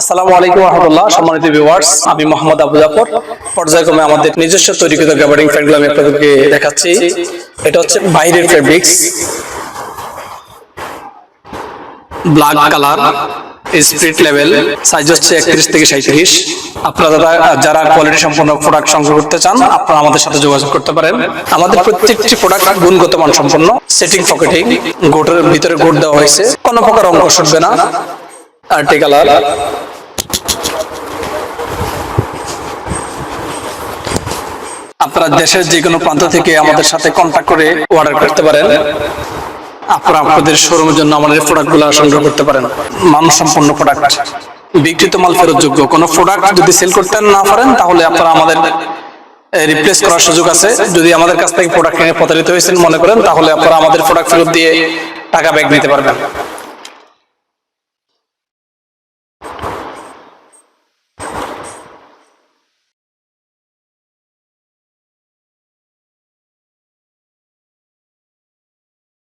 আসসালামু আলাইকুম রহমতুল্লাহ, সম্মানিত ভিউয়ার্স আমি মোহাম্মদ আবু জাফর। পর্যায়ক্রমে আমাদের নিজস্ব তৈরিকৃত গ্যাবার্ডিং ফ্যানগুলো আমি আপনাদেরকে দেখাচ্ছি। এটা হচ্ছে বাইরের fabrics black colour spirit level size হচ্ছে একত্রিশ থেকে সাঁত্রিশ আপনারা যারা কোয়ালিটি সম্পন্ন প্রোডাক্ট সংগ্রহ করতে চান, আপনারা আমাদের সাথে যোগাযোগ করতে পারেন। আমাদের প্রত্যেকটি প্রোডাক্ট গুণগত মান সম্পন্ন সেটিং পকেটিং গোটের ভিতরে গোট দেওয়া হয়েছে। কোনো প্রকার অঙ্ক শুটবে না। কালার আপনারা দেশের যে কোনো প্রান্ত থেকে আমাদের সাথে কন্ট্যাক্ট করে অর্ডার করতে পারেন। আপনারা আপনাদের শোরুমের জন্য আমাদের প্রোডাক্টগুলো সংগ্রহ করতে পারেন। মানসম্পন্ন প্রোডাক্ট বিক্রিত মাল ফেরত যোগ্য। কোনো প্রোডাক্ট যদি সেল করতে না পারেন, তাহলে আপনারা আমাদের রিপ্লেস করার সুযোগ আছে। যদি আমাদের কাছ থেকে প্রোডাক্ট নিয়ে প্রতারিত হয়েছেন মনে করেন, তাহলে আপনারা আমাদের প্রোডাক্ট ফেরত দিয়ে টাকা ব্যাক নিতে পারবেন।